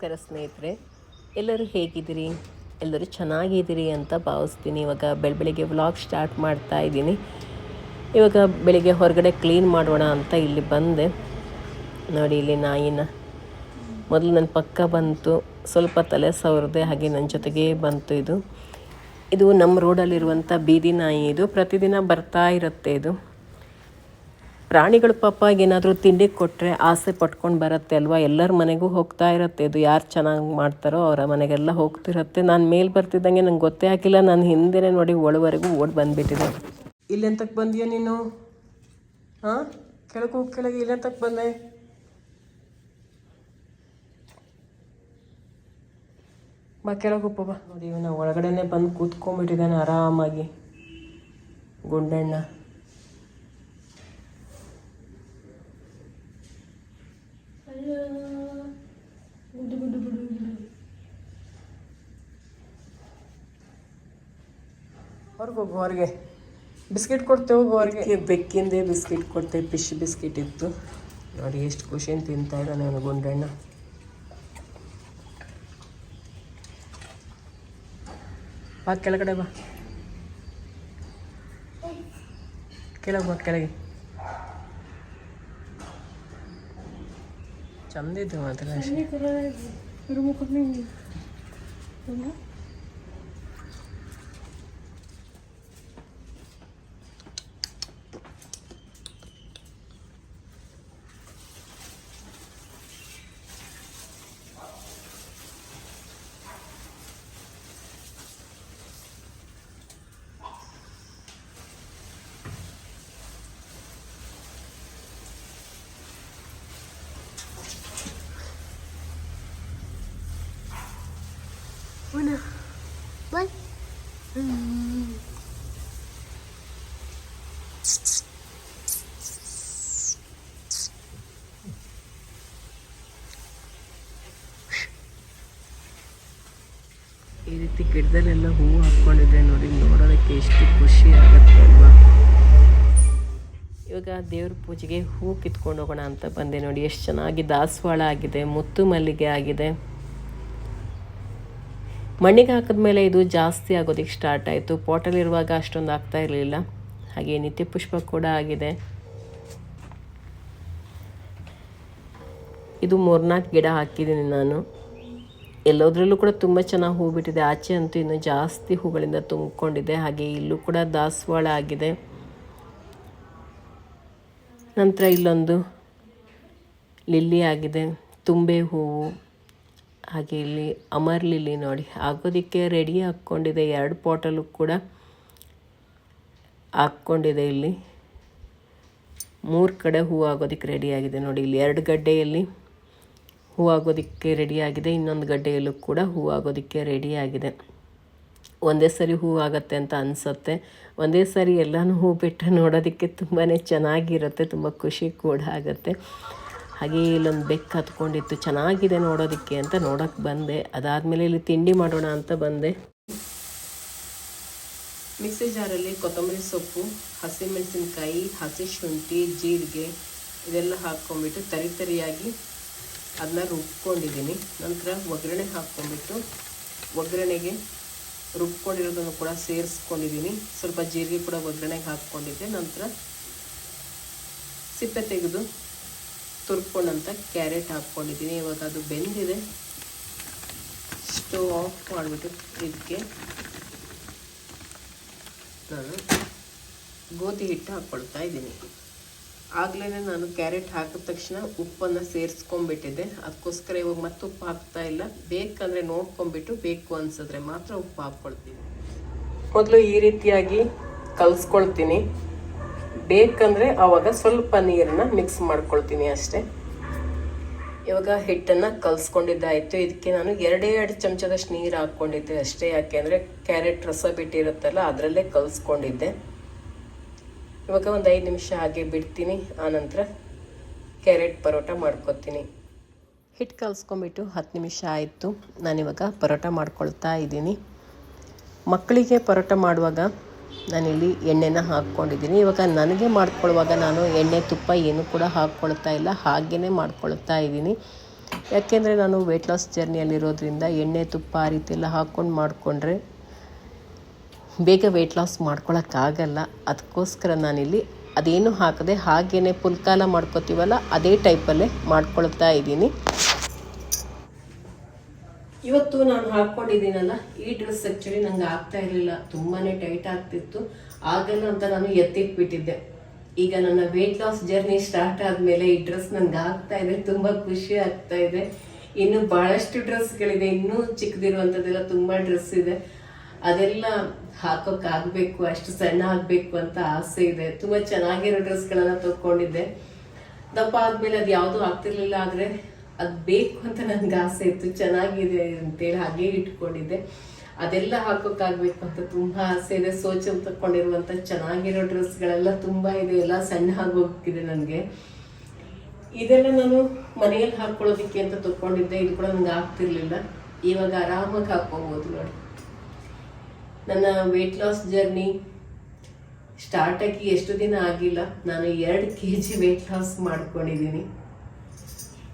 ನಮಸ್ಕಾರ ಸ್ನೇಹಿತರೆ, ಎಲ್ಲರೂ ಹೇಗಿದ್ದೀರಿ? ಎಲ್ಲರೂ ಚೆನ್ನಾಗಿದ್ದೀರಿ ಅಂತ ಭಾವಿಸ್ತೀನಿ. ಇವಾಗ ಬೆಳ ಬೆಳಿಗ್ಗೆ ವ್ಲಾಗ್ ಸ್ಟಾರ್ಟ್ ಮಾಡ್ತಾ ಇದ್ದೀನಿ. ಇವಾಗ ಬೆಳಿಗ್ಗೆ ಹೊರಗಡೆ ಕ್ಲೀನ್ ಮಾಡೋಣ ಅಂತ ಇಲ್ಲಿ ಬಂದೆ. ನೋಡಿ, ಇಲ್ಲಿ ನಾಯಿನ ಮೊದಲು ನನ್ನ ಪಕ್ಕ ಬಂತು. ಸ್ವಲ್ಪ ತಲೆ ಸವರದೆ, ಹಾಗೆ ನನ್ನ ಜೊತೆಗೆ ಬಂತು ಇದು. ಇದು ನಮ್ಮ ರೋಡಲ್ಲಿರುವಂಥ ಬೀದಿ ನಾಯಿ ಇದು. ಪ್ರತಿದಿನ ಬರ್ತಾ ಇರುತ್ತೆ ಇದು. ಪ್ರಾಣಿಗಳು ಪಾಪ ಏನಾದರೂ ತಿಂಡಿ ಕೊಟ್ಟರೆ ಆಸೆ ಪಟ್ಕೊಂಡು ಬರುತ್ತೆ ಅಲ್ವಾ? ಎಲ್ಲರ ಮನೆಗೂ ಹೋಗ್ತಾ ಇರುತ್ತೆ. ಇದು ಯಾರು ಚೆನ್ನಾಗಿ ಮಾಡ್ತಾರೋ ಅವರ ಮನೆಗೆಲ್ಲ ಹೋಗ್ತಿರುತ್ತೆ. ನಾನು ಮೇಲೆ ಬರ್ತಿದ್ದಂಗೆ ನಂಗೆ ಗೊತ್ತೇ ಆಗಿಲ್ಲ. ನಾನು ಹಿಂದೆನೇ ನೋಡಿ ಒಳವರೆಗೂ ಓಡಿ ಬಂದುಬಿಟ್ಟಿದೆ. ಇಲ್ಲೆಂತಕ್ಕೆ ಬಂದೀಯ ನೀನು? ಹಾಂ? ಕೆಳಗೆ ಹೋಗಿ, ಕೆಳಗೆ ಇಲ್ಲೆಂತಕ್ಕೆ ಬಂದೆ? ಬಾ, ಕೆಳಗೆ ಹೋಗಪ್ಪ ಬಾ. ನೋಡಿ ಇವನ ಒಳಗಡೆನೆ ಬಂದು ಕೂತ್ಕೊಂಡ್ಬಿಟ್ಟಿದ್ದಾನೆ ಆರಾಮಾಗಿ. ಗುಂಡಣ್ಣ. ಹೊರಗೆ ಹೋಗು ಹೊರಗೆ ಬಿಸ್ಕೆಟ್ ಕೊಡ್ತೇವೆ ಹೋಗು ಹೊರಗೆ ಬೆಕ್ಕಿಂದೆ ಬಿಸ್ಕೆಟ್ ಕೊಡ್ತೇವೆ ಫಿಶ್ ಬಿಸ್ಕೆಟ್ ಇತ್ತು ನೋಡಿ ಎಷ್ಟು ಖುಷಿಯಿಂದ ತಿಂತಾ ಇದ್ದಾನೆ ಅವನು ಗುಂಡಣ್ಣ ಬಾ ಕೆಳಗಡೆ ಬಾ ಕೆಳಗೆ ಬಾ ಕೆಳಗೆ ಚಂದ ಇದ್ದು ಮಾತ್ರ ರೀತಿ ಗಿಡದಲ್ಲೆಲ್ಲ ಹೂವು ಹಾಕ್ಕೊಂಡಿದ್ರೆ ನೋಡಿ, ನೋಡೋದಕ್ಕೆ ಎಷ್ಟು ಖುಷಿ ಆಗುತ್ತೆ ಅಲ್ವಾ? ಇವಾಗ ದೇವ್ರ ಪೂಜೆಗೆ ಹೂ ಕಿತ್ಕೊಂಡು ಹೋಗೋಣ ಅಂತ ಬಂದೆ ನೋಡಿ, ಎಷ್ಟು ಚೆನ್ನಾಗಿ ದಾಸವಾಳ ಆಗಿದೆ, ಮುತ್ತು ಮಲ್ಲಿಗೆ ಆಗಿದೆ. ಮಣ್ಣಿಗೆ ಹಾಕಿದ್ಮೇಲೆ ಇದು ಜಾಸ್ತಿ ಆಗೋದಕ್ಕೆ ಸ್ಟಾರ್ಟ್ ಆಯಿತು. ಪಾಟಲ್ಲಿರುವಾಗ ಅಷ್ಟೊಂದು ಆಗ್ತಾ ಇರಲಿಲ್ಲ. ಹಾಗೆ ನಿತ್ಯ ಪುಷ್ಪ ಕೂಡ ಆಗಿದೆ. ಇದು ಮೂರ್ನಾಲ್ಕು ಗಿಡ ಹಾಕಿದ್ದೀನಿ ನಾನು. ಎಲ್ಲೋದ್ರಲ್ಲೂ ಕೂಡ ತುಂಬ ಚೆನ್ನಾಗಿ ಹೂ ಬಿಟ್ಟಿದೆ. ಆಚೆ ಅಂತೂ ಇನ್ನೂ ಜಾಸ್ತಿ ಹೂಗಳಿಂದ ತುಂಬಿಕೊಂಡಿದೆ. ಹಾಗೆ ಇಲ್ಲೂ ಕೂಡ ದಾಸವಾಳ ಆಗಿದೆ. ನಂತರ ಇಲ್ಲೊಂದು ಲಿಲ್ಲಿ ಆಗಿದೆ. ತುಂಬೆ ಹೂವು. ಹಾಗೆ ಇಲ್ಲಿ ಅಮರ್ ಲಿಲ್ಲಿ ನೋಡಿ. ಆಗೋದಕ್ಕೆ ರೆಡಿ ಹಾಕ್ಕೊಂಡಿದೆ. ಎರಡು ಪಾಟಲ್ಲೂ ಕೂಡ ಹಾಕ್ಕೊಂಡಿದೆ ಇಲ್ಲಿ. ಮೂರು ಕಡೆ ಹೂ ಆಗೋದಕ್ಕೆ ರೆಡಿ ಆಗಿದೆ ನೋಡಿ. ಇಲ್ಲಿ ಎರಡು ಗಡ್ಡೆಯಲ್ಲಿ ಹೂ ರೆಡಿಯಾಗಿದೆ. ಇನ್ನೊಂದು ಗಡ್ಡೆಯಲ್ಲೂ ಕೂಡ ಹೂವಾಗೋದಕ್ಕೆ ರೆಡಿಯಾಗಿದೆ. ಒಂದೇ ಸರಿ ಹೂ ಅಂತ ಅನಿಸುತ್ತೆ. ಒಂದೇ ಸರಿ ಎಲ್ಲನೂ ಹೂ ಬಿಟ್ಟು ನೋಡೋದಕ್ಕೆ ತುಂಬಾ ಚೆನ್ನಾಗಿರುತ್ತೆ. ತುಂಬ ಖುಷಿ ಕೂಡ ಆಗುತ್ತೆ. ಹಾಗೆ ಇಲ್ಲೊಂದು ಬೆಕ್ಕು ಹತ್ಕೊಂಡಿತ್ತು. ಚೆನ್ನಾಗಿದೆ ನೋಡೋದಕ್ಕೆ ಅಂತ ನೋಡೋಕ್ಕೆ ಬಂದೆ. ಅದಾದಮೇಲೆ ಇಲ್ಲಿ ತಿಂಡಿ ಮಾಡೋಣ ಅಂತ ಬಂದೆ. ಮಿಕ್ಸಿ ಜಾರಲ್ಲಿ ಕೊತ್ತಂಬರಿ ಸೊಪ್ಪು, ಹಸಿಮೆಣಸಿನ್ಕಾಯಿ, ಹಸಿ ಶುಂಠಿ, ಜೀರಿಗೆ, ಇದೆಲ್ಲ ಹಾಕ್ಕೊಂಬಿಟ್ಟು ತರಿ ತರಿಯಾಗಿ ಅದನ್ನ ರುಬ್ಕೊಂಡಿದ್ದೀನಿ. ನಂತರ ಒಗ್ಗರಣೆ ಹಾಕ್ಕೊಂಡ್ಬಿಟ್ಟು ಒಗ್ಗರಣೆಗೆ ರುಬ್ಕೊಂಡಿರೋದನ್ನು ಕೂಡ ಸೇರಿಸ್ಕೊಂಡಿದ್ದೀನಿ. ಸ್ವಲ್ಪ ಜೀರಿಗೆ ಕೂಡ ಒಗ್ಗರಣೆಗೆ ಹಾಕ್ಕೊಂಡಿದ್ದೆ. ನಂತರ ಸಿಪ್ಪೆ ತೆಗೆದು ತುರ್ಕೊಂಡಂಥ ಕ್ಯಾರೆಟ್ ಹಾಕ್ಕೊಂಡಿದ್ದೀನಿ. ಇವಾಗ ಅದು ಬೆಂದಿದೆ. ಸ್ಟವ್ ಆಫ್ ಮಾಡಿಬಿಟ್ಟು ಇದಕ್ಕೆ ನಾನು ಗೋಧಿ ಹಿಟ್ಟು ಹಾಕ್ಕೊಳ್ತಾ ಇದ್ದೀನಿ. ಆಗಲೇ ನಾನು ಕ್ಯಾರೆಟ್ ಹಾಕಿದ ತಕ್ಷಣ ಉಪ್ಪನ್ನು ಸೇರಿಸ್ಕೊಂಡ್ಬಿಟ್ಟಿದ್ದೆ. ಅದಕ್ಕೋಸ್ಕರ ಇವಾಗ ಮತ್ತೆ ಉಪ್ಪು ಹಾಕ್ತಾ ಇಲ್ಲ. ಬೇಕಂದರೆ ನೋಡ್ಕೊಂಬಿಟ್ಟು ಬೇಕು ಅನ್ಸಿದ್ರೆ ಮಾತ್ರ ಉಪ್ಪು ಹಾಕ್ಕೊಳ್ತೀನಿ. ಮೊದಲು ಈ ರೀತಿಯಾಗಿ ಕಲಿಸ್ಕೊಳ್ತೀನಿ. ಬೇಕಂದರೆ ಆವಾಗ ಸ್ವಲ್ಪ ನೀರನ್ನು ಮಿಕ್ಸ್ ಮಾಡ್ಕೊಳ್ತೀನಿ ಅಷ್ಟೇ. ಇವಾಗ ಹಿಟ್ಟನ್ನು ಕಲಿಸ್ಕೊಂಡಿದ್ದಾಯಿತು. ಇದಕ್ಕೆ ನಾನು ಎರಡೇ ಎರಡು ಚಮಚದಷ್ಟು ನೀರು ಹಾಕ್ಕೊಂಡಿದ್ದೆ ಅಷ್ಟೇ. ಯಾಕೆಂದರೆ ಕ್ಯಾರೆಟ್ ರಸ ಬಿಟ್ಟಿರುತ್ತಲ್ಲ, ಅದರಲ್ಲೇ ಕಲಿಸ್ಕೊಂಡಿದ್ದೆ. ಇವಾಗ ಒಂದು ಐದು ನಿಮಿಷ ಹಾಗೆ ಬಿಡ್ತೀನಿ, ಆನಂತರ ಕ್ಯಾರೆಟ್ ಪರೋಟ ಮಾಡ್ಕೊತೀನಿ. ಹಿಟ್ಟು ಕಲಿಸ್ಕೊಂಬಿಟ್ಟು ಹತ್ತು ನಿಮಿಷ ಆಯಿತು. ನಾನಿವಾಗ ಪರೋಟ ಮಾಡ್ಕೊಳ್ತಾ ಇದ್ದೀನಿ. ಮಕ್ಕಳಿಗೆ ಪರೋಟ ಮಾಡುವಾಗ ನಾನಿಲ್ಲಿ ಎಣ್ಣೆನ ಹಾಕ್ಕೊಂಡಿದ್ದೀನಿ. ಇವಾಗ ನನಗೆ ಮಾಡ್ಕೊಳ್ಳುವಾಗ ನಾನು ಎಣ್ಣೆ ತುಪ್ಪ ಏನು ಕೂಡ ಹಾಕ್ಕೊಳ್ತಾ ಇಲ್ಲ ಹಾಗೇ ಮಾಡ್ಕೊಳ್ತಾ ಇದ್ದೀನಿ. ಯಾಕೆಂದರೆ ನಾನು ವೆಯ್ಟ್ ಲಾಸ್ ಜರ್ನಿಯಲ್ಲಿರೋದ್ರಿಂದ ಎಣ್ಣೆ ತುಪ್ಪ ಆ ರೀತಿ ಎಲ್ಲ ಹಾಕ್ಕೊಂಡು ಮಾಡಿಕೊಂಡ್ರೆ ಬೇಗ ವೆಯ್ಟ್ ಲಾಸ್ ಮಾಡ್ಕೊಳಕ್ಕಾಗಲ್ಲ. ಅದಕ್ಕೋಸ್ಕರ ನಾನಿಲ್ಲಿ ಅದೇನು ಹಾಕದೆ ಹಾಗೇ ಪುಲ್ಕಾಲ ಮಾಡ್ಕೋತೀವಲ್ಲ, ಅದೇ ಟೈಪಲ್ಲೇ ಮಾಡ್ಕೊಳ್ತಾ ಇದ್ದೀನಿ. ಇವತ್ತು ನಾನು ಹಾಕ್ಕೊಂಡಿದ್ದೀನಲ್ಲ, ಈ ಡ್ರೆಸ್ ಆ್ಯಕ್ಚುಲಿ ನಂಗೆ ಆಗ್ತಾ ಇರಲಿಲ್ಲ. ತುಂಬಾ ಟೈಟ್ ಆಗ್ತಿತ್ತು. ಆಗಲ್ಲ ಅಂತ ನಾನು ಎತ್ತಿಟ್ಬಿಟ್ಟಿದ್ದೆ. ಈಗ ನನ್ನ ವೆಯ್ಟ್ ಲಾಸ್ ಜರ್ನಿ ಸ್ಟಾರ್ಟ್ ಆದಮೇಲೆ ಈ ಡ್ರೆಸ್ ನನಗೆ ಆಗ್ತಾ ಇದೆ, ತುಂಬ ಖುಷಿ ಆಗ್ತಾ ಇದೆ. ಇನ್ನು ಭಾಳಷ್ಟು ಡ್ರೆಸ್ಗಳಿದೆ ಇನ್ನೂ ಚಿಕ್ಕದಿರುವಂಥದ್ದೆಲ್ಲ ತುಂಬ ಡ್ರೆಸ್ ಇದೆ. ಅದೆಲ್ಲ ಹಾಕೋಕ್ಕಾಗಬೇಕು, ಅಷ್ಟು ಸಣ್ಣ ಆಗಬೇಕು ಅಂತ ಆಸೆ ಇದೆ. ತುಂಬ ಚೆನ್ನಾಗಿರೋ ಡ್ರೆಸ್ಗಳನ್ನು ತೊಗೊಂಡಿದ್ದೆ. ದಪ್ಪ ಆದ್ಮೇಲೆ ಅದು ಯಾವುದೂ ಆಗ್ತಿರ್ಲಿಲ್ಲ, ಆದರೆ ಅದು ಬೇಕು ಅಂತ ನನ್ಗೆ ಆಸೆ ಇತ್ತು. ಚೆನ್ನಾಗಿದೆ ಅಂತೇಳಿ ಹಾಗೆ ಇಟ್ಕೊಂಡಿದ್ದೆ. ಅದೆಲ್ಲ ಹಾಕೋಕ್ಕಾಗಬೇಕು ಅಂತ ತುಂಬ ಆಸೆ ಇದೆ. ಸೋಚಲ್ ತಕ್ಕೊಂಡಿರುವಂಥ ಚೆನ್ನಾಗಿರೋ ಡ್ರೆಸ್ಗಳೆಲ್ಲ ತುಂಬ ಇದೆ. ಎಲ್ಲ ಸಣ್ಣ ಆಗೋಗಿದೆ ನನಗೆ. ಇದೆಲ್ಲ ನಾನು ಮನೆಯಲ್ಲಿ ಹಾಕ್ಕೊಳ್ಳೋದಕ್ಕೆ ಅಂತ ತಕೊಂಡಿದ್ದೆ ಇದು ಕೂಡ ನನಗೆ ಆಗ್ತಿರ್ಲಿಲ್ಲ. ಇವಾಗ ಆರಾಮಾಗಿ ಹಾಕ್ಕೋಬೋದು ನೋಡಿ. ನನ್ನ ವೆಯ್ಟ್ ಲಾಸ್ ಜರ್ನಿ ಸ್ಟಾರ್ಟ್ ಆಗಿ ಎಷ್ಟು ದಿನ ಆಗಿಲ್ಲ, ನಾನು ಎರಡು ಕೆ ಜಿ ವೆಯ್ಟ್ ಲಾಸ್ ಮಾಡ್ಕೊಂಡಿದ್ದೀನಿ.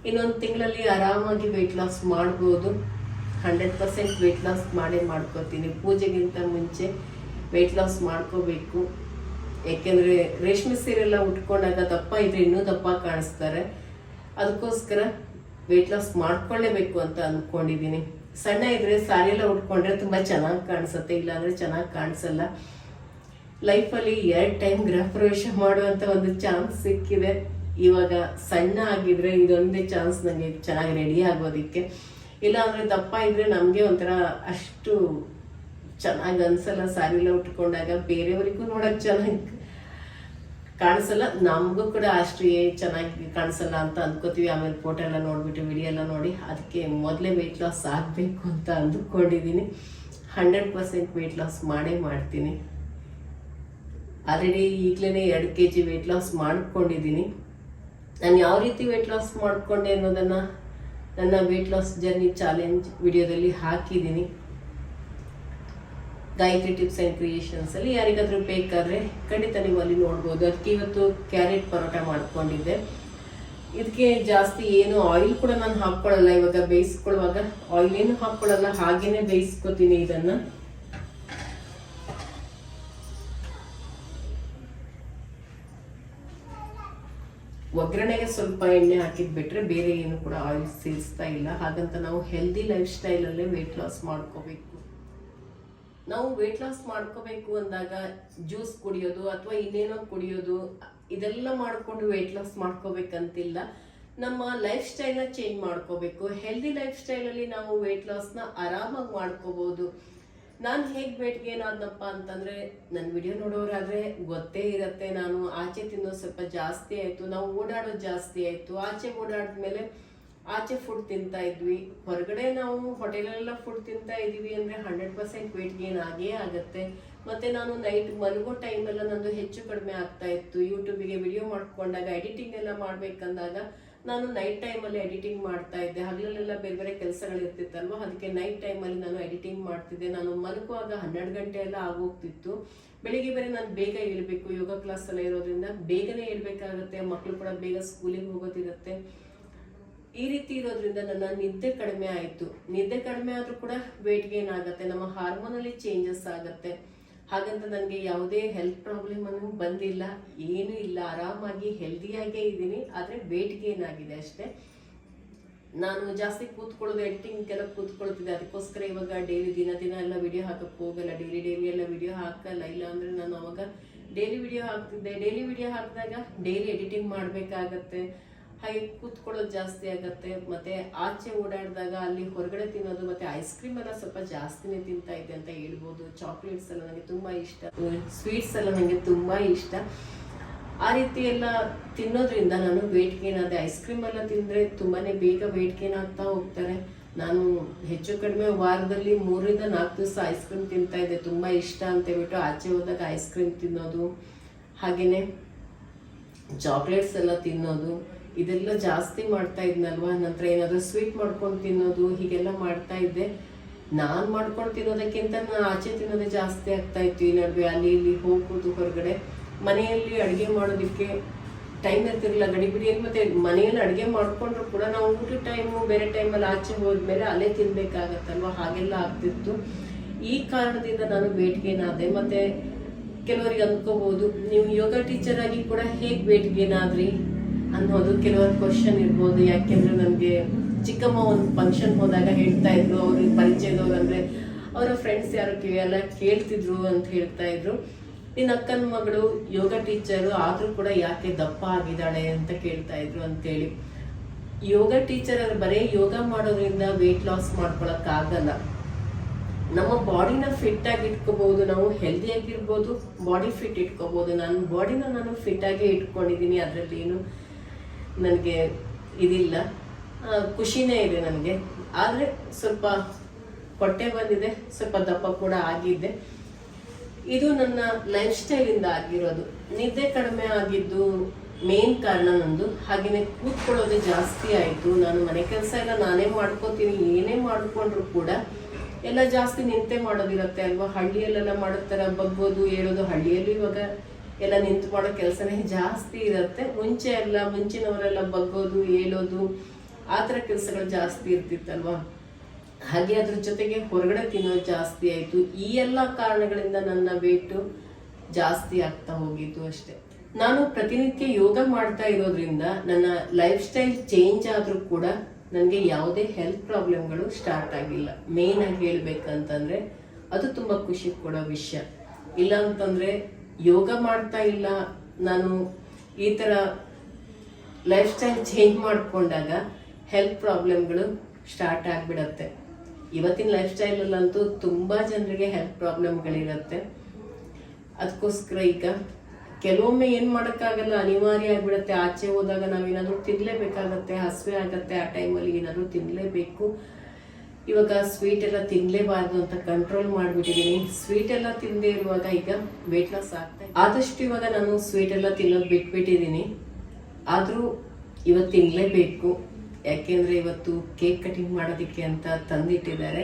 ಇನ್ನೊಂದು ತಿಂಗಳಲ್ಲಿ ಆರಾಮಾಗಿ ವೆಯ್ಟ್ ಲಾಸ್ ಮಾಡ್ಬೋದು. ಹಂಡ್ರೆಡ್ ಪರ್ಸೆಂಟ್ ವೆಯ್ಟ್ ಲಾಸ್ ಮಾಡೇ ಮಾಡ್ಕೋತೀನಿ. ಪೂಜೆಗಿಂತ ಮುಂಚೆ ವೆಯ್ಟ್ ಲಾಸ್ ಮಾಡ್ಕೋಬೇಕು. ಯಾಕೆಂದರೆ ರೇಷ್ಮೆ ಸೀರೆಲ್ಲ ಉಟ್ಕೊಂಡಾಗ ದಪ್ಪ ಇದ್ರೆ ಇನ್ನೂ ದಪ್ಪ ಕಾಣಿಸ್ತಾರೆ. ಅದಕ್ಕೋಸ್ಕರ ವೆಯ್ಟ್ ಲಾಸ್ ಮಾಡ್ಕೊಳ್ಳೇಬೇಕು ಅಂತ ಅಂದ್ಕೊಂಡಿದ್ದೀನಿ ಸಣ್ಣ ಇದ್ರೆ ಸಾರಿ ಎಲ್ಲ ಉಟ್ಕೊಂಡ್ರೆ ತುಂಬ ಚೆನ್ನಾಗಿ ಕಾಣಿಸುತ್ತೆ, ಇಲ್ಲಾಂದರೆ ಚೆನ್ನಾಗಿ ಕಾಣಿಸಲ್ಲ. ಲೈಫಲ್ಲಿ ಎರಡು ಟೈಮ್ ಗೃಹ ಪ್ರವೇಶ ಮಾಡುವಂಥ ಒಂದು ಚಾನ್ಸ್ ಸಿಕ್ಕಿದೆ. ಇವಾಗ ಸಣ್ಣ ಆಗಿದ್ರೆ ಇದೊಂದೇ ಚಾನ್ಸ್ ನನಗೆ ಚೆನ್ನಾಗಿ ರೆಡಿ ಆಗೋದಕ್ಕೆ. ಇಲ್ಲ ದಪ್ಪ ಇದ್ರೆ ನಮಗೆ ಒಂಥರ ಅಷ್ಟು ಚೆನ್ನಾಗಿ ಅನ್ಸಲ್ಲ ಸಾರಿ ಎಲ್ಲ ಉಟ್ಕೊಂಡಾಗ. ಬೇರೆಯವರಿಗೂ ನೋಡೋಕೆ ಚೆನ್ನಾಗಿ ಕಾಣಿಸಲ್ಲ, ನಮಗೂ ಕೂಡ ಅಷ್ಟು ಚೆನ್ನಾಗಿ ಕಾಣಿಸಲ್ಲ ಅಂತ ಅಂದ್ಕೋತೀವಿ ಆಮೇಲೆ ಫೋಟೋ ಎಲ್ಲ ನೋಡಿಬಿಟ್ಟು ವಿಡಿಯೋ ಎಲ್ಲ ನೋಡಿ, ಅದಕ್ಕೆ ಮೊದಲೇ ವೆಯ್ಟ್ ಲಾಸ್ ಆಗಬೇಕು ಅಂತ ಅಂದ್ಕೊಂಡಿದ್ದೀನಿ ಹಂಡ್ರೆಡ್ ಪರ್ಸೆಂಟ್ ವೆಯ್ಟ್ ಲಾಸ್ ಮಾಡೇ ಮಾಡ್ತೀನಿ. ಆಲ್ರೆಡಿ ಈಗಲೇ ಎರಡು ಕೆ ಜಿ ವೆಯ್ಟ್ ಲಾಸ್ ಮಾಡ್ಕೊಂಡಿದ್ದೀನಿ ನಾನು ಯಾವ ರೀತಿ ವೆಯ್ಟ್ ಲಾಸ್ ಮಾಡಿಕೊಂಡೆ ಅನ್ನೋದನ್ನು ನನ್ನ ವೆಯ್ಟ್ ಲಾಸ್ ಜರ್ನಿ ಚಾಲೆಂಜ್ ವಿಡಿಯೋದಲ್ಲಿ ಹಾಕಿದ್ದೀನಿ ಗಾಯತ್ರಿ ಟಿಪ್ಸ್ ಆ್ಯಂಡ್ ಕ್ರಿಯೇಷನ್ಸಲ್ಲಿ ಯಾರಿಗಾದ್ರೂ ಬೇಕಾದರೆ ಖಂಡಿತ ನೀವು ಅಲ್ಲಿ ನೋಡ್ಬೋದು. ಅದಕ್ಕೆ ಇವತ್ತು ಕ್ಯಾರೆಟ್ ಪರೋಟ ಮಾಡ್ಕೊಂಡಿದ್ದೆ. ಇದಕ್ಕೆ ಜಾಸ್ತಿ ಏನು ಆಯಿಲ್ ಕೂಡ ನಾನು ಹಾಕ್ಕೊಳ್ಳಲ್ಲ. ಇವಾಗ ಬೇಯಿಸ್ಕೊಳ್ಳುವಾಗ ಆಯಿಲ್ ಏನು ಹಾಕ್ಕೊಳ್ಳಲ್ಲ, ಹಾಗೇನೆ ಬೇಯಿಸ್ಕೊತೀನಿ ಇದನ್ನು. ಒಗ್ಗರಣೆಗೆ ಸ್ವಲ್ಪ ಎಣ್ಣೆ ಹಾಕಿದ್ ಬಿಟ್ರೆ ಬೇರೆ ಏನು ಕೂಡ ಆಯಿಲ್ ಸೇರಿಸ್ತಾ ಇಲ್ಲ. ಹಾಗಂತ ನಾವು ಹೆಲ್ದಿ ಲೈಫ್ ಸ್ಟೈಲಲ್ಲೇ ವೆಯ್ಟ್ ಲಾಸ್ ಮಾಡ್ಕೋಬೇಕು. ನಾವು ವೆಯ್ಟ್ ಲಾಸ್ ಮಾಡ್ಕೋಬೇಕು ಅಂದಾಗ ಜ್ಯೂಸ್ ಕುಡಿಯೋದು ಅಥವಾ ಇನ್ನೇನೋ ಕುಡಿಯೋದು, ಇದೆಲ್ಲ ಮಾಡ್ಕೊಂಡು ವೆಯ್ಟ್ ಲಾಸ್ ಮಾಡ್ಕೋಬೇಕಂತಿಲ್ಲ. ನಮ್ಮ ಲೈಫ್ ಸ್ಟೈಲ್ನ ಚೇಂಜ್ ಮಾಡ್ಕೋಬೇಕು. ಹೆಲ್ದಿ ಲೈಫ್ ಸ್ಟೈಲಲ್ಲಿ ನಾವು ವೆಯ್ಟ್ ಲಾಸ್ನ ಆರಾಮಾಗಿ ಮಾಡ್ಕೋಬೋದು. ನಾನು ಹೇಗೆ ವೆಯ್ಟ್ ಏನಾದ್ನಪ್ಪ ಅಂತಂದರೆ ಅಂತಂದ್ರೆ ನನ್ನ ವಿಡಿಯೋ ನೋಡೋರಾದರೆ ಗೊತ್ತೇ ಇರುತ್ತೆ. ನಾನು ಆಚೆ ತಿನ್ನೋದು ಸ್ವಲ್ಪ ಜಾಸ್ತಿ ಆಯ್ತು, ನಾವು ಓಡಾಡೋದು ಜಾಸ್ತಿ ಆಯ್ತು. ಆಚೆ ಓಡಾಡಿದ್ಮೇಲೆ ಆಚೆ ಫುಡ್ ತಿಂತಾ ಇದ್ವಿ. ಹೊರಗಡೆ ನಾವು ಹೋಟೆಲೆಲ್ಲ ಫುಡ್ ತಿಂತಾ ಇದೀವಿ ಅಂದ್ರೆ ಹಂಡ್ರೆಡ್ ಪರ್ಸೆಂಟ್ ವೆಯ್ಟ್ ಗೇನ್ ಆಗೇ ಆಗುತ್ತೆ. ಮತ್ತೆ ನಾನು ನೈಟ್ ಮಲಗೋ ಟೈಮೆಲ್ಲ ನಂದು ಹೆಚ್ಚು ಕಡಿಮೆ ಆಗ್ತಾ ಇತ್ತು. ಯೂಟ್ಯೂಬಿಗೆ ವಿಡಿಯೋ ಮಾಡ್ಕೊಂಡಾಗ ಎಡಿಟಿಂಗ್ ಎಲ್ಲ ಮಾಡಬೇಕಂದಾಗ ನಾನು ನೈಟ್ ಟೈಮಲ್ಲಿ ಎಡಿಟಿಂಗ್ ಮಾಡ್ತಾ ಇದ್ದೆ. ಹಗಲಲ್ಲೆಲ್ಲ ಬೇರೆ ಬೇರೆ ಕೆಲಸಗಳು ಇರ್ತಿತ್ತಲ್ವ? ಅದಕ್ಕೆ ನೈಟ್ ಟೈಮಲ್ಲಿ ನಾನು ಎಡಿಟಿಂಗ್ ಮಾಡ್ತಿದ್ದೆ. ನಾನು ಮಲಗುವಾಗ ಹನ್ನೆರಡು ಗಂಟೆ ಎಲ್ಲ ಆಗೋಗ್ತಿತ್ತು. ಬೆಳಿಗ್ಗೆ ಬೇರೆ ನಾನು ಬೇಗ ಏಳಬೇಕು. ಯೋಗ ಕ್ಲಾಸ್ ಎಲ್ಲ ಇರೋದ್ರಿಂದ ಬೇಗನೆ ಇರಬೇಕಾಗತ್ತೆ ಮಕ್ಕಳು ಕೂಡ ಬೇಗ ಸ್ಕೂಲಿಗೆ ಹೋಗೋದಿರುತ್ತೆ. ಈ ರೀತಿ ಇರೋದ್ರಿಂದ ನನ್ನ ನಿದ್ದೆ ಕಡಿಮೆ ಆಯಿತು. ನಿದ್ದೆ ಕಡಿಮೆ ಆದರೂ ಕೂಡ ವೆಯ್ಟ್ ಗೇನ್ ಆಗುತ್ತೆ, ನಮ್ಮ ಹಾರ್ಮೋನಲ್ಲಿ ಚೇಂಜಸ್ ಆಗುತ್ತೆ. ಹಾಗಂತ ನನಗೆ ಯಾವುದೇ ಹೆಲ್ತ್ ಪ್ರಾಬ್ಲಮ್ ಅನ್ನು ಬಂದಿಲ್ಲ. ಏನೂ ಇಲ್ಲ. ಆರಾಮಾಗಿ ಹೆಲ್ದಿಯಾಗೇ ಇದ್ದೀನಿ. ಆದರೆ ವೆಯ್ಟ್ ಗೇನ್ ಆಗಿದೆ ಅಷ್ಟೇ. ನಾನು ಜಾಸ್ತಿ ಕೂತ್ಕೊಳ್ಳೋದು ಎಡಿಟಿಂಗ್ ಎಲ್ಲ ಕೂತ್ಕೊಳ್ತಿದ್ದೆ. ಅದಕ್ಕೋಸ್ಕರ ಇವಾಗ ಡೈಲಿ ದಿನ ದಿನ ಎಲ್ಲ ವಿಡಿಯೋ ಹಾಕಕ್ಕೆ ಹೋಗಲ್ಲ. ಡೈಲಿ ಡೈಲಿ ಎಲ್ಲ ವಿಡಿಯೋ ಹಾಕಲ್ಲ. ಇಲ್ಲ ಅಂದರೆ ನಾನು ಅವಾಗ ಡೈಲಿ ವಿಡಿಯೋ ಹಾಕ್ತಿದ್ದೆ. ಡೈಲಿ ವಿಡಿಯೋ ಹಾಕಿದಾಗ ಡೈಲಿ ಎಡಿಟಿಂಗ್ ಮಾಡಬೇಕಾಗತ್ತೆ. ಹಾಗೆ ಕೂತ್ಕೊಳ್ಳೋದು ಜಾಸ್ತಿ ಆಗತ್ತೆ. ಮತ್ತೆ ಆಚೆ ಓಡಾಡಿದಾಗ ಅಲ್ಲಿ ಹೊರಗಡೆ ತಿನ್ನೋದು ಮತ್ತೆ ಐಸ್ ಕ್ರೀಮ್ ಎಲ್ಲ ಸ್ವಲ್ಪ ಜಾಸ್ತಿನೇ ತಿಂತಾ ಇದ್ದೆ ಅಂತ ಹೇಳ್ಬೋದು. ಚಾಕ್ಲೇಟ್ಸ್ ಎಲ್ಲ ನನಗೆ ತುಂಬಾ ಇಷ್ಟ. ಸ್ವೀಟ್ಸ್ ಎಲ್ಲ ನನಗೆ ತುಂಬಾ ಇಷ್ಟ. ಆ ರೀತಿ ಎಲ್ಲ ತಿನ್ನೋದ್ರಿಂದ ನಾನು ವೆಯ್ಟ್ ಗೇನ್ ಆದೆ ಐಸ್ ಕ್ರೀಮ್ ಎಲ್ಲ ತಿಂದರೆ ತುಂಬಾನೇ ಬೇಗ ವೆಯ್ಟ್ ಗೇನ್ ಆಗ್ತಾ ಹೋಗ್ತಾರೆ. ನಾನು ಹೆಚ್ಚು ಕಡಿಮೆ ವಾರದಲ್ಲಿ ಮೂರರಿಂದ ನಾಲ್ಕು ದಿವಸ ಐಸ್ ಕ್ರೀಮ್ ತಿಂತಾ ಇದ್ದೆ. ತುಂಬ ಇಷ್ಟ ಅಂತ ಹೇಳ್ಬಿಟ್ಟು ಆಚೆ ಹೋದಾಗ ಐಸ್ ಕ್ರೀಮ್ ತಿನ್ನೋದು. ಹಾಗೆಯೇ ಚಾಕ್ಲೇಟ್ಸ್ ಎಲ್ಲ ತಿನ್ನೋದು. ಇದೆಲ್ಲ ಜಾಸ್ತಿ ಮಾಡ್ತಾ ಇದ್ನಲ್ವಾ? ನಂತರ ಏನಾದರೂ ಸ್ವೀಟ್ ಮಾಡ್ಕೊಂಡು ತಿನ್ನೋದು, ಹೀಗೆಲ್ಲ ಮಾಡ್ತಾ ಇದ್ದೆ. ನಾನು ಮಾಡ್ಕೊಂಡು ತಿನ್ನೋದಕ್ಕಿಂತ ನಾನು ಆಚೆ ತಿನ್ನೋದೇ ಜಾಸ್ತಿ ಆಗ್ತಾ ಇತ್ತು ಈ ನಡುವೆ. ಅಲ್ಲಿ ಇಲ್ಲಿ ಹೋಗೋದು ಹೊರಗಡೆ. ಮನೆಯಲ್ಲಿ ಅಡುಗೆ ಮಾಡೋದಕ್ಕೆ ಟೈಮ್ ಇರ್ತಿರ್ಲಿಲ್ಲ. ಗಡಿಬಿಡಿಯಲ್ಲಿ ಮತ್ತೆ ಮನೆಯಲ್ಲಿ ಅಡುಗೆ ಮಾಡ್ಕೊಂಡ್ರು ಕೂಡ ನಾವು ಊಟ ಟೈಮು ಬೇರೆ ಟೈಮಲ್ಲಿ ಆಚೆ ಹೋದ್ಮೇಲೆ ಅಲ್ಲೇ ತಿನ್ಬೇಕಾಗತ್ತಲ್ವ? ಹಾಗೆಲ್ಲ ಆಗ್ತಿತ್ತು. ಈ ಕಾರಣದಿಂದ ನಾನು ವೇಟ್ ಗೇನ್ ಮತ್ತೆ ಕೆಲವರಿಗೆ ಅಂದ್ಕೋಬಹುದು ನೀವು ಯೋಗ ಟೀಚರ್ ಆಗಿ ಕೂಡ ಹೇಗೆ ವೇಟ್ ಗೇನ್ ಆದ್ರಿ ಅನ್ನೋದು ಕೆಲವೊಂದು ಕ್ವಶನ್ ಇರ್ಬೋದು. ಯಾಕೆಂದ್ರೆ ನನಗೆ ಚಿಕ್ಕಮ್ಮ ಒಂದು ಫಂಕ್ಷನ್ ಹೋದಾಗ ಹೇಳ್ತಾ ಇದ್ರು. ಅವ್ರಿಗೆ ಪರಿಚಯದವ್ರು ಅಂದ್ರೆ ಅವರ ಫ್ರೆಂಡ್ಸ್ ಯಾರು ಎಲ್ಲ ಕೇಳ್ತಿದ್ರು ಅಂತ ಹೇಳ್ತಾ ಇದ್ರು. ನಿನ್ನ ಅಕ್ಕನ ಮಗಳು ಯೋಗ ಟೀಚರು ಆದ್ರೂ ಕೂಡ ಯಾಕೆ ದಪ್ಪ ಆಗಿದ್ದಾಳೆ ಅಂತ ಕೇಳ್ತಾ ಇದ್ರು ಅಂತೇಳಿ. ಯೋಗ ಟೀಚರ್ ಬರೀ ಯೋಗ ಮಾಡೋದ್ರಿಂದ ವೆಯ್ಟ್ ಲಾಸ್ ಮಾಡ್ಕೊಳಕ್ ಆಗಲ್ಲ. ನಮ್ಮ ಬಾಡಿನ ಫಿಟ್ ಆಗಿ ಇಟ್ಕೋಬಹುದು ನಾವು ಹೆಲ್ದಿ ಆಗಿರ್ಬೋದು. ಬಾಡಿ ಫಿಟ್ ಇಟ್ಕೋಬಹುದು ನನ್ನ ಬಾಡಿನ ನಾನು ಫಿಟ್ ಆಗಿ ಇಟ್ಕೊಂಡಿದ್ದೀನಿ ಅದರಲ್ಲಿ ಏನು ನನಗೆ ಇದಿಲ್ಲ. ಖುಷಿನೇ ಇದೆ ನನಗೆ. ಆದರೆ ಸ್ವಲ್ಪ ಹೊಟ್ಟೆ ಬಂದಿದೆ, ಸ್ವಲ್ಪ ದಪ್ಪ ಕೂಡ ಆಗಿದೆ ಇದು ನನ್ನ ಲೈಫ್ ಸ್ಟೈಲಿಂದ ಆಗಿರೋದು. ನಿದ್ದೆ ಕಡಿಮೆ ಆಗಿದ್ದು ಮೇನ್ ಕಾರಣ ನಂದು. ಹಾಗೆಯೇ ಕೂತ್ಕೊಳ್ಳೋದೇ ಜಾಸ್ತಿ ಆಯಿತು. ನಾನು ಮನೆ ಕೆಲಸ ಎಲ್ಲ ನಾನೇ ಮಾಡ್ಕೋತೀನಿ, ಏನೇ ಮಾಡಿಕೊಂಡ್ರು ಕೂಡ ಎಲ್ಲ ಜಾಸ್ತಿ ನಿಂತೆ ಮಾಡೋದಿರುತ್ತೆ ಅಲ್ವಾ? ಹಳ್ಳಿಯಲ್ಲೆಲ್ಲ ಮಾಡುತ್ತಾರೆ ಬಗ್ಗೋದು ಹೇಳೋದು ಹಳ್ಳಿಯಲ್ಲೂ ಇವಾಗ ಎಲ್ಲ ನಿಂತು ಮಾಡೋ ಕೆಲಸನೇ ಜಾಸ್ತಿ ಇರುತ್ತೆ. ಮುಂಚೆ ಎಲ್ಲ, ಮುಂಚಿನವರೆಲ್ಲ ಬಗ್ಗೋದು, ಏಳೋದು, ಆ ಥರ ಕೆಲಸಗಳು ಜಾಸ್ತಿ ಇರ್ತಿತ್ತಲ್ವಾ? ಹಾಗೆ ಅದ್ರ ಜೊತೆಗೆ ಹೊರಗಡೆ ತಿನ್ನೋದು ಜಾಸ್ತಿ ಆಯಿತು. ಈ ಎಲ್ಲ ಕಾರಣಗಳಿಂದ ನನ್ನ ವೇಟು ಜಾಸ್ತಿ ಆಗ್ತಾ ಹೋಗಿತ್ತು ಅಷ್ಟೇ. ನಾನು ಪ್ರತಿನಿತ್ಯ ಯೋಗ ಮಾಡ್ತಾ ಇರೋದ್ರಿಂದ ನನ್ನ ಲೈಫ್ ಸ್ಟೈಲ್ ಚೇಂಜ್ ಆದರೂ ಕೂಡ ನನಗೆ ಯಾವುದೇ ಹೆಲ್ತ್ ಪ್ರಾಬ್ಲಮ್ಗಳು ಸ್ಟಾರ್ಟ್ ಆಗಿಲ್ಲ. ಮೇನ್ ಆಗಿ ಹೇಳ್ಬೇಕಂತಂದ್ರೆ ಅದು ತುಂಬಾ ಖುಷಿ ಕೊಡೋ ವಿಷಯ. ಇಲ್ಲ ಅಂತಂದ್ರೆ ಯೋಗ ಮಾಡ್ತಾ ಇಲ್ಲ, ನಾನು ಈ ತರ ಲೈಫ್ ಸ್ಟೈಲ್ ಚೇಂಜ್ ಮಾಡಿಕೊಂಡಾಗ ಹೆಲ್ತ್ ಪ್ರಾಬ್ಲಮ್ಗಳು ಸ್ಟಾರ್ಟ್ ಆಗಿಬಿಡತ್ತೆ. ಇವತ್ತಿನ ಲೈಫ್ ಸ್ಟೈಲಲ್ಲಂತೂ ತುಂಬ ಜನರಿಗೆ ಹೆಲ್ತ್ ಪ್ರಾಬ್ಲಮ್ಗಳಿರುತ್ತೆ ಅದಕ್ಕೋಸ್ಕರ ಈಗ ಕೆಲವೊಮ್ಮೆ ಏನು ಮಾಡೋಕ್ಕಾಗಲ್ಲ, ಅನಿವಾರ್ಯ ಆಗಿಬಿಡುತ್ತೆ. ಆಚೆ ಹೋದಾಗ ನಾವೇನಾದರೂ ತಿನ್ನಲೇಬೇಕಾಗತ್ತೆ ಹಸಿವೆ ಆಗತ್ತೆ, ಆ ಟೈಮಲ್ಲಿ ಏನಾದರೂ ತಿನ್ನಲೇಬೇಕು ಇವಾಗ ಸ್ವೀಟ್ ಎಲ್ಲ ತಿನ್ನಲೇಬಾರ್ದು ಅಂತ ಕಂಟ್ರೋಲ್ ಮಾಡಿಬಿಟ್ಟಿದ್ದೀನಿ ಸ್ವೀಟ್ ಎಲ್ಲ ತಿನ್ನದೇ ಇರುವಾಗ ಈಗ ವೇಟ್ ಲಾಸ್ ಆಗ್ತಾ. ಆದಷ್ಟು ಇವಾಗ ನಾನು ಸ್ವೀಟ್ ಎಲ್ಲ ತಿನ್ನೋದು ಬಿಟ್ಬಿಟ್ಟಿದ್ದೀನಿ ಆದರೂ ಇವತ್ತು ತಿನ್ನಲೇಬೇಕು ಯಾಕೆಂದರೆ ಇವತ್ತು ಕೇಕ್ ಕಟಿಂಗ್ ಮಾಡೋದಕ್ಕೆ ಅಂತ ತಂದಿಟ್ಟಿದ್ದಾರೆ.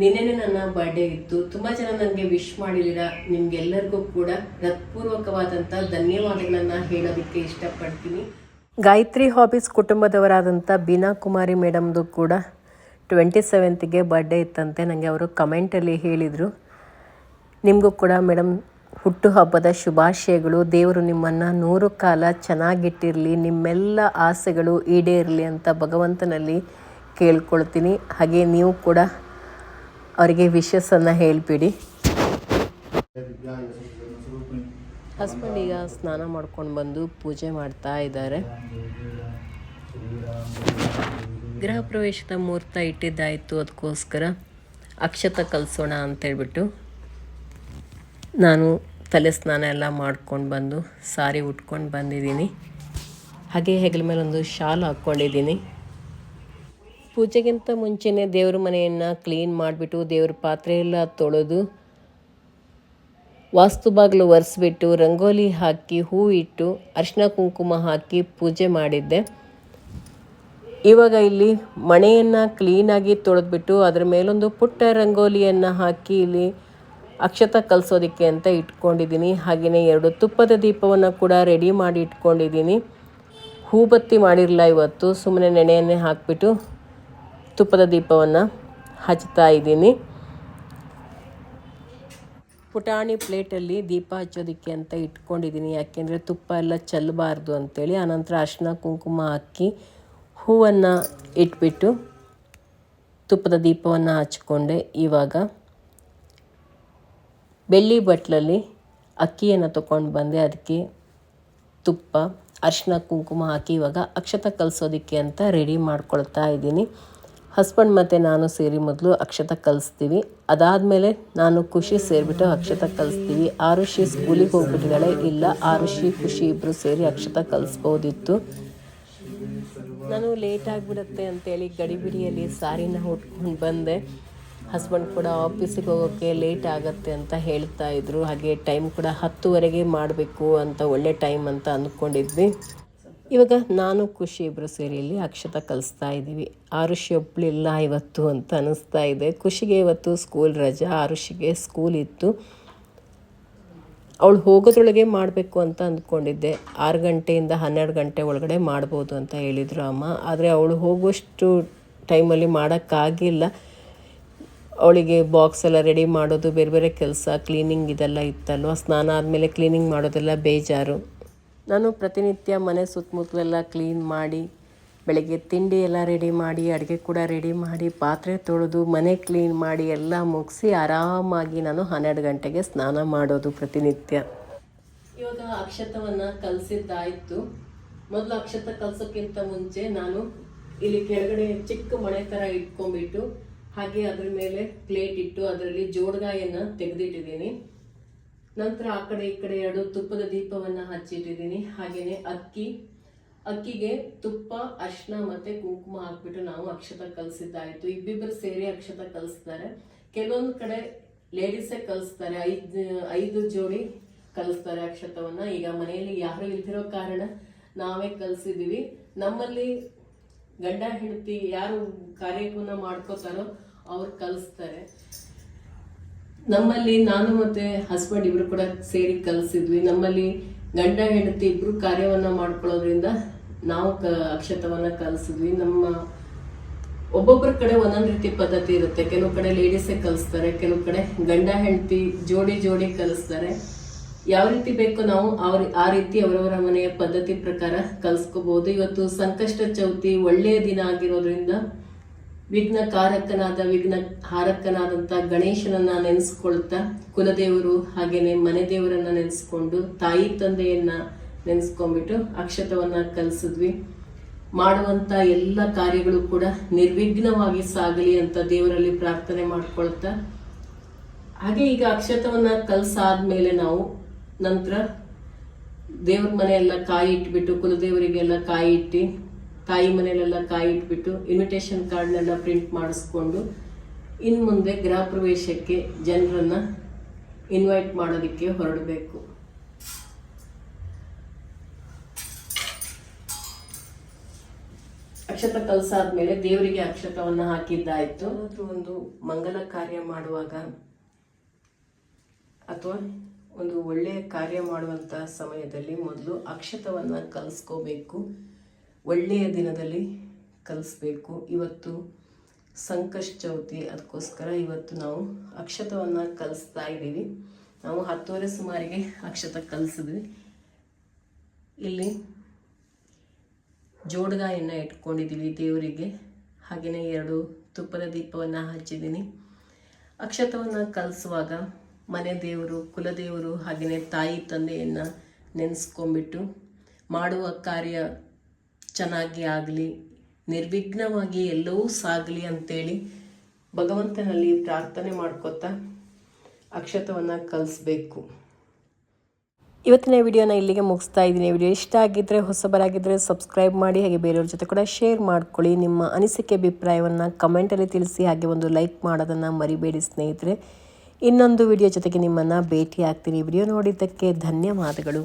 ನಿನ್ನೆನೆ ನನ್ನ ಬರ್ಡೇ ಇತ್ತು. ತುಂಬ ಜನ ನನಗೆ ವಿಶ್ ಮಾಡಿದ್ದೀರ. ನಿಮಗೆಲ್ಲರಿಗೂ ಕೂಡ ಹೃತ್ಪೂರ್ವಕವಾದಂಥ ಧನ್ಯವಾದಗಳನ್ನು ಹೇಳೋದಕ್ಕೆ ಇಷ್ಟಪಡ್ತೀನಿ. ಗಾಯತ್ರಿ ಹಾಬೀಸ್ ಕುಟುಂಬದವರಾದಂಥ ಬೀನಾ ಕುಮಾರಿ ಮೇಡಮ್ದು ಕೂಡ ಟ್ವೆಂಟಿ ಸೆವೆಂತ್ಗೆ ಬರ್ಡೇ ಇತ್ತಂತೆ. ನನಗೆ ಅವರು ಕಮೆಂಟಲ್ಲಿ ಹೇಳಿದರು. ನಿಮಗೂ ಕೂಡ ಮೇಡಮ್ ಹುಟ್ಟುಹಬ್ಬದ ಶುಭಾಶಯಗಳು. ದೇವರು ನಿಮ್ಮನ್ನು ನೂರು ಕಾಲ ಚೆನ್ನಾಗಿಟ್ಟಿರಲಿ, ನಿಮ್ಮೆಲ್ಲ ಆಸೆಗಳು ಈಡೇರಲಿ ಅಂತ ಭಗವಂತನಲ್ಲಿ ಕೇಳ್ಕೊಳ್ತೀನಿ. ಹಾಗೆ ನೀವು ಕೂಡ ಅವರಿಗೆ ವಿಶಸ್ಸನ್ನು ಹೇಳಿಬಿಡಿ. ಹಸ್ಬೆಂಡ್ ಈಗ ಸ್ನಾನ ಮಾಡ್ಕೊಂಡು ಬಂದು ಪೂಜೆ ಮಾಡ್ತಾ ಇದ್ದಾರೆ. ಗೃಹ ಪ್ರವೇಶದ ಮುಹೂರ್ತ ಇಟ್ಟಿದ್ದಾಯಿತು ಅದಕ್ಕೋಸ್ಕರ ಅಕ್ಷತ ಕಲಿಸೋಣ ಅಂತೇಳ್ಬಿಟ್ಟು ನಾನು ತಲೆ ಸ್ನಾನ ಎಲ್ಲ ಮಾಡ್ಕೊಂಡು ಬಂದು ಸಾರಿ ಉಟ್ಕೊಂಡು ಬಂದಿದ್ದೀನಿ. ಹಾಗೆ ಹೆಗಲ ಮೇಲೆ ಒಂದು ಶಾಲ್ ಹಾಕ್ಕೊಂಡಿದ್ದೀನಿ. ಪೂಜೆಗಿಂತ ಮುಂಚೆನೇ ದೇವ್ರ ಮನೆಯನ್ನು ಕ್ಲೀನ್ ಮಾಡಿಬಿಟ್ಟು ದೇವ್ರ ಪಾತ್ರೆ ಎಲ್ಲ ತೊಳೆದು ವಾಸ್ತು ಬಾಗಿಲು ಒರೆಸ್ಬಿಟ್ಟು, ರಂಗೋಲಿ ಹಾಕಿ ಹೂ ಇಟ್ಟು ಅರಿಶಿನ ಕುಂಕುಮ ಹಾಕಿ ಪೂಜೆ ಮಾಡಿದ್ದೆ. ಇವಾಗ ಇಲ್ಲಿ ಮಣೆಯನ್ನು ಕ್ಲೀನಾಗಿ ತೊಳೆದ್ಬಿಟ್ಟು ಅದರ ಮೇಲೊಂದು ಪುಟ್ಟ ರಂಗೋಲಿಯನ್ನು ಹಾಕಿ ಇಲ್ಲಿ ಅಕ್ಷತ ಕಲಿಸೋದಕ್ಕೆ ಅಂತ ಇಟ್ಕೊಂಡಿದ್ದೀನಿ. ಹಾಗೆಯೇ ಎರಡು ತುಪ್ಪದ ದೀಪವನ್ನು ಕೂಡ ರೆಡಿ ಮಾಡಿ ಇಟ್ಕೊಂಡಿದ್ದೀನಿ. ಹೂಬತ್ತಿ ಮಾಡಿರಲ್ಲ ಇವತ್ತು. ಸುಮ್ಮನೆ ನೆನೆಯನ್ನೇ ಹಾಕಿಬಿಟ್ಟು ತುಪ್ಪದ ದೀಪವನ್ನು ಹಚ್ತಾ ಇದ್ದೀನಿ. ಪುಟಾಣಿ ಪ್ಲೇಟಲ್ಲಿ ದೀಪ ಹಚ್ಚೋದಕ್ಕೆ ಅಂತ ಇಟ್ಕೊಂಡಿದ್ದೀನಿ. ಯಾಕೆಂದರೆ ತುಪ್ಪ ಎಲ್ಲ ಚೆಲ್ಲಬಾರ್ದು ಅಂಥೇಳಿ ಆನಂತರ ಅರಿಶಿನ ಕುಂಕುಮ ಹಾಕಿ ಹೂವನ್ನು ಇಟ್ಬಿಟ್ಟು ತುಪ್ಪದ ದೀಪವನ್ನು ಹಚ್ಕೊಂಡೆ ಇವಾಗ ಬೆಳ್ಳಿ ಬಟ್ಲಲ್ಲಿ ಅಕ್ಕಿಯನ್ನು ತೊಗೊಂಡು ಬಂದೆ. ಅದಕ್ಕೆ ತುಪ್ಪ ಅರಿಶಿನ ಕುಂಕುಮ ಹಾಕಿ ಇವಾಗ ಅಕ್ಷತ ಕಲಿಸೋದಕ್ಕೆ ಅಂತ ರೆಡಿ ಮಾಡ್ಕೊಳ್ತಾ ಇದ್ದೀನಿ. ಹಸ್ಬೆಂಡ್ ಮತ್ತು ನಾನು ಸೇರಿ ಮೊದಲು ಅಕ್ಷತ ಕಲಿಸ್ತೀವಿ. ಅದಾದಮೇಲೆ ನಾನು ಖುಷಿ ಸೇರಿಬಿಟ್ಟು ಅಕ್ಷತ ಕಲಿಸ್ತೀವಿ. ಆರುಷಿ ಸ್ಕೂಲಿಗೆ ಹೋಗ್ಬಿಟ್ಟಿದ್ದಾಳೆ. ಇಲ್ಲ ಆರುಷಿ ಖುಷಿ ಇಬ್ಬರು ಸೇರಿ ಅಕ್ಷತ ಕಲಿಸ್ಬೋದಿತ್ತು. ನಾನು ಲೇಟ್ ಆಗಿಬಿಡುತ್ತೆ ಅಂತೇಳಿ ಗಡಿಬಿಡಿಯಲ್ಲಿ ಸಾರಿನ ಹುಟ್ಕೊಂಡು ಬಂದೆ. ಹಸ್ಬೆಂಡ್ ಕೂಡ ಆಫೀಸಿಗೆ ಹೋಗೋಕ್ಕೆ ಲೇಟ್ ಆಗುತ್ತೆ ಅಂತ ಹೇಳ್ತಾ ಇದ್ರು. ಹಾಗೆ ಟೈಮ್ ಕೂಡ ಹತ್ತುವರೆಗೆ ಮಾಡಬೇಕು ಅಂತ ಒಳ್ಳೆ ಟೈಮ್ ಅಂತ ಅಂದ್ಕೊಂಡಿದ್ವಿ. ಇವಾಗ ನಾನು, ಖುಷಿ ಇಬ್ಬರು ಸೇರಿ ಅಕ್ಷತ ಕಲಿಸ್ತಾ ಇದ್ದೀವಿ. ಆರುಷಿ ಒಬ್ಬಳಿಲ್ಲ ಇವತ್ತು ಅಂತ ಅನ್ನಿಸ್ತಾ ಇದೆ. ಖುಷಿಗೆ ಇವತ್ತು ಸ್ಕೂಲ್ ರಜಾ. ಆರುಷಿಗೆ ಸ್ಕೂಲ್ ಇತ್ತು. ಅವಳು ಹೋಗೋದ್ರೊಳಗೆ ಮಾಡಬೇಕು ಅಂತ ಅಂದ್ಕೊಂಡಿದ್ದೆ. ಆರು ಗಂಟೆಯಿಂದ ಹನ್ನೆರಡು ಗಂಟೆ ಒಳಗಡೆ ಮಾಡ್ಬೋದು ಅಂತ ಹೇಳಿದರು ಅಮ್ಮ. ಆದರೆ ಅವಳು ಹೋಗುವಷ್ಟು ಟೈಮಲ್ಲಿ ಮಾಡೋಕ್ಕಾಗಿಲ್ಲ. ಅವಳಿಗೆ ಬಾಕ್ಸ್ ಎಲ್ಲ ರೆಡಿ ಮಾಡೋದು, ಬೇರೆ ಬೇರೆ ಕೆಲಸ, ಕ್ಲೀನಿಂಗ್ ಇದೆಲ್ಲ ಇತ್ತಲ್ವ? ಸ್ನಾನ ಆದಮೇಲೆ ಕ್ಲೀನಿಂಗ್ ಮಾಡೋದೆಲ್ಲ ಬೇಜಾರು. ನಾನು ಪ್ರತಿನಿತ್ಯ ಮನೆ ಸುತ್ತಮುತ್ತಲೆಲ್ಲ ಕ್ಲೀನ್ ಮಾಡಿ ಬೆಳಗ್ಗೆ ತಿಂಡಿ ಎಲ್ಲ ರೆಡಿ ಮಾಡಿ, ಅಡುಗೆ ಕೂಡ ರೆಡಿ ಮಾಡಿ, ಪಾತ್ರೆ ತೊಳೆದು, ಮನೆ ಕ್ಲೀನ್ ಮಾಡಿ ಎಲ್ಲ ಮುಗಿಸಿ ಆರಾಮಾಗಿ ನಾನು ಹನ್ನೆರಡು ಗಂಟೆಗೆ ಸ್ನಾನ ಮಾಡೋದು ಪ್ರತಿನಿತ್ಯ. ಇವಾಗ ಅಕ್ಷತವನ್ನು ಕಲಸಿದ್ದಾಯಿತು. ಮೊದಲು ಅಕ್ಷತ ಕಲಸೋಕ್ಕಿಂತ ಮುಂಚೆ ನಾನು ಇಲ್ಲಿ ಕೆಳಗಡೆ ಚಿಕ್ಕ ಮಣೆ ಥರ ಇಟ್ಕೊಂಡ್ಬಿಟ್ಟು ಹಾಗೆ ಅದ್ರ ಮೇಲೆ ಪ್ಲೇಟ್ ಇಟ್ಟು ಅದರಲ್ಲಿ ಜೋಡಗಾಯನ್ನು ತೆಗೆದಿಟ್ಟಿದ್ದೀನಿ. ನಂತರ ಆ ಕಡೆ ಈ ಕಡೆ ಎರಡು ತುಪ್ಪದ ದೀಪವನ್ನು ಹಚ್ಚಿಟ್ಟಿದ್ದೀನಿ. ಹಾಗೆಯೇ ಅಕ್ಕಿ ಅಕ್ಕಿಗೆ ತುಪ್ಪ ಅರ್ಶಿನ ಮತ್ತೆ ಕುಂಕುಮ ಹಾಕ್ಬಿಟ್ಟು ನಾವು ಅಕ್ಷತ ಕಲಿಸಿದ್ದಾಯಿತು. ಇಬ್ಬಿಬ್ಬರು ಸೇರಿ ಅಕ್ಷತ ಕಲಿಸ್ತಾರೆ. ಕೆಲವೊಂದು ಕಡೆ ಲೇಡೀಸೇ ಕಲಿಸ್ತಾರೆ. ಐದು ಐದು ಜೋಡಿ ಕಲಿಸ್ತಾರೆ ಅಕ್ಷತವನ್ನ. ಈಗ ಮನೆಯಲ್ಲಿ ಯಾರು ಇಲ್ದಿರೋ ಕಾರಣ ನಾವೇ ಕಲಿಸಿದೀವಿ. ನಮ್ಮಲ್ಲಿ ಗಂಡ, ಹೆಂಡತಿ ಯಾರು ಕಾರ್ಯಕ್ರಮ ಮಾಡ್ಕೋತಾರೋ ಅವ್ರು ಕಲಿಸ್ತಾರೆ. ನಮ್ಮಲ್ಲಿ ನಾನು ಮತ್ತೆ ಹಸ್ಬೆಂಡ್ ಇಬ್ರು ಕೂಡ ಸೇರಿ ಕಲಿಸಿದ್ವಿ. ನಮ್ಮಲ್ಲಿ ಗಂಡ, ಹೆಂಡತಿ ಇಬ್ರು ಕಾರ್ಯವನ್ನ ಮಾಡ್ಕೊಳ್ಳೋದ್ರಿಂದ ನಾವು ಕ ಅಕ್ಷತವನ್ನ ಕಲಿಸಿದ್ವಿ. ನಮ್ಮ ಒಬ್ಬೊಬ್ಬರ ಕಡೆ ಒಂದೊಂದು ರೀತಿ ಪದ್ಧತಿ ಇರುತ್ತೆ. ಕೆಲವು ಕಡೆ ಲೇಡೀಸೇ ಕಲಿಸ್ತಾರೆ, ಕೆಲವು ಕಡೆ ಗಂಡ, ಹೆಂಡತಿ ಜೋಡಿ ಜೋಡಿ ಕಲಿಸ್ತಾರೆ. ಯಾವ ರೀತಿ ಬೇಕೋ ನಾವು ಅವ್ರ, ಆ ರೀತಿ ಅವರವರ ಮನೆಯ ಪದ್ಧತಿ ಪ್ರಕಾರ ಕಲಿಸ್ಕೋಬಹುದು ಇವತ್ತು ಸಂಕಷ್ಟ ಚೌತಿ ಒಳ್ಳೆಯ ದಿನ ಆಗಿರೋದ್ರಿಂದ ವಿಘ್ನ ಕಾರಕನಾದ, ವಿಘ್ನ ಹಾರಕನಾದಂತ ಗಣೇಶನನ್ನ ನೆನೆಸ್ಕೊಳ್ತಾ ಕುಲದೇವರು ಹಾಗೇನೆ ಮನೆ ದೇವರನ್ನ ನೆನೆಸ್ಕೊಂಡು ತಾಯಿ ತಂದೆಯನ್ನ ನೆನೆಸ್ಕೊಂಡ್ಬಿಟ್ಟು ಅಕ್ಷತವನ್ನ ಕಲಿಸಿದ್ವಿ. ಮಾಡುವಂತ ಎಲ್ಲ ಕಾರ್ಯಗಳು ಕೂಡ ನಿರ್ವಿಘ್ನವಾಗಿ ಸಾಗಲಿ ಅಂತ ದೇವರಲ್ಲಿ ಪ್ರಾರ್ಥನೆ ಮಾಡ್ಕೊಳ್ತಾ. ಹಾಗೆ ಈಗ ಅಕ್ಷತವನ್ನ ಕಲ್ಸಾದ್ಮೇಲೆ ನಾವು ನಂತರ ದೇವ್ರ ಮನೆಯೆಲ್ಲ ಕಾಯಿ ಇಟ್ಬಿಟ್ಟು, ಕುಲದೇವರಿಗೆಲ್ಲ ಕಾಯಿ ಇಟ್ಟು, ತಾಯಿ ಮನೆಯಲ್ಲೆಲ್ಲ ಕಾಯಿ ಇಟ್ಬಿಟ್ಟು ಇನ್ವಿಟೇಷನ್ ಕಾರ್ಡ್ನೆಲ್ಲ ಪ್ರಿಂಟ್ ಮಾಡಿಸ್ಕೊಂಡು ಇನ್ನು ಮುಂದೆ ಗೃಹ ಪ್ರವೇಶಕ್ಕೆ ಜನರನ್ನ ಇನ್ವೈಟ್ ಮಾಡೋದಕ್ಕೆ ಹೊರಡಬೇಕು. ಅಕ್ಷತ ಕಲ್ಸಾದ್ಮೇಲೆ ದೇವರಿಗೆ ಅಕ್ಷತವನ್ನ ಹಾಕಿದ್ದಾಯ್ತು. ಅದು ಒಂದು ಮಂಗಲ ಕಾರ್ಯ ಮಾಡುವಾಗ ಅಥವಾ ಒಂದು ಒಳ್ಳೆಯ ಕಾರ್ಯ ಮಾಡುವಂಥ ಸಮಯದಲ್ಲಿ ಮೊದಲು ಅಕ್ಷತವನ್ನು ಕಲಿಸ್ಕೋಬೇಕು. ಒಳ್ಳೆಯ ದಿನದಲ್ಲಿ ಕಲಿಸ್ಬೇಕು. ಇವತ್ತು ಸಂಕಷ್ಟ ಚೌತಿ ಅದಕ್ಕೋಸ್ಕರ ಇವತ್ತು ನಾವು ಅಕ್ಷತವನ್ನು ಕಲಿಸ್ತಾ ಇದ್ದೀವಿ. ನಾವು ಹತ್ತುವರೆ ಸುಮಾರಿಗೆ ಅಕ್ಷತ ಕಲಿಸಿದ್ವಿ. ಇಲ್ಲಿ ಜೋಡ್ಗಾಯನ್ನು ಇಟ್ಕೊಂಡಿದ್ದೀವಿ ದೇವರಿಗೆ. ಹಾಗೆಯೇ ಎರಡು ತುಪ್ಪದ ದೀಪವನ್ನು ಹಚ್ಚಿದ್ದೀನಿ. ಅಕ್ಷತವನ್ನು ಕಲಿಸುವಾಗ ಮನೆ ದೇವರು, ಕುಲದೇವರು ಹಾಗೆಯೇ ತಾಯಿ ತಂದೆಯನ್ನು ನೆನೆಸ್ಕೊಂಬಿಟ್ಟು ಮಾಡುವ ಕಾರ್ಯ ಚೆನ್ನಾಗಿ ಆಗಲಿ, ನಿರ್ವಿಘ್ನವಾಗಿ ಎಲ್ಲವೂ ಸಾಗಲಿ ಅಂತೇಳಿ ಭಗವಂತನಲ್ಲಿ ಪ್ರಾರ್ಥನೆ ಮಾಡ್ಕೊತಾ ಅಕ್ಷತವನ್ನು ಕಲಿಸ್ಬೇಕು. ಇವತ್ತಿನ ವಿಡಿಯೋನ ಇಲ್ಲಿಗೆ ಮುಗಿಸ್ತಾ ಇದ್ದೀನಿ. ವಿಡಿಯೋ ಇಷ್ಟ ಆಗಿದ್ದರೆ ಹೊಸಬರಾಗಿದ್ದರೆ ಸಬ್ಸ್ಕ್ರೈಬ್ ಮಾಡಿ, ಹಾಗೆ ಬೇರೆಯವ್ರ ಜೊತೆ ಕೂಡ ಶೇರ್ ಮಾಡ್ಕೊಳ್ಳಿ. ನಿಮ್ಮ ಅನಿಸಿಕೆ, ಅಭಿಪ್ರಾಯವನ್ನು ಕಮೆಂಟಲ್ಲಿ ತಿಳಿಸಿ, ಹಾಗೆ ಒಂದು ಲೈಕ್ ಮಾಡೋದನ್ನು ಮರಿಬೇಡಿ ಸ್ನೇಹಿತರೆ. ಇನ್ನೊಂದು ವಿಡಿಯೋ ಜೊತೆಗೆ ನಿಮ್ಮನ್ನು ಭೇಟಿ ಆಗ್ತೀನಿ ವಿಡಿಯೋ ನೋಡಿದ್ದಕ್ಕೆ ಧನ್ಯವಾದಗಳು.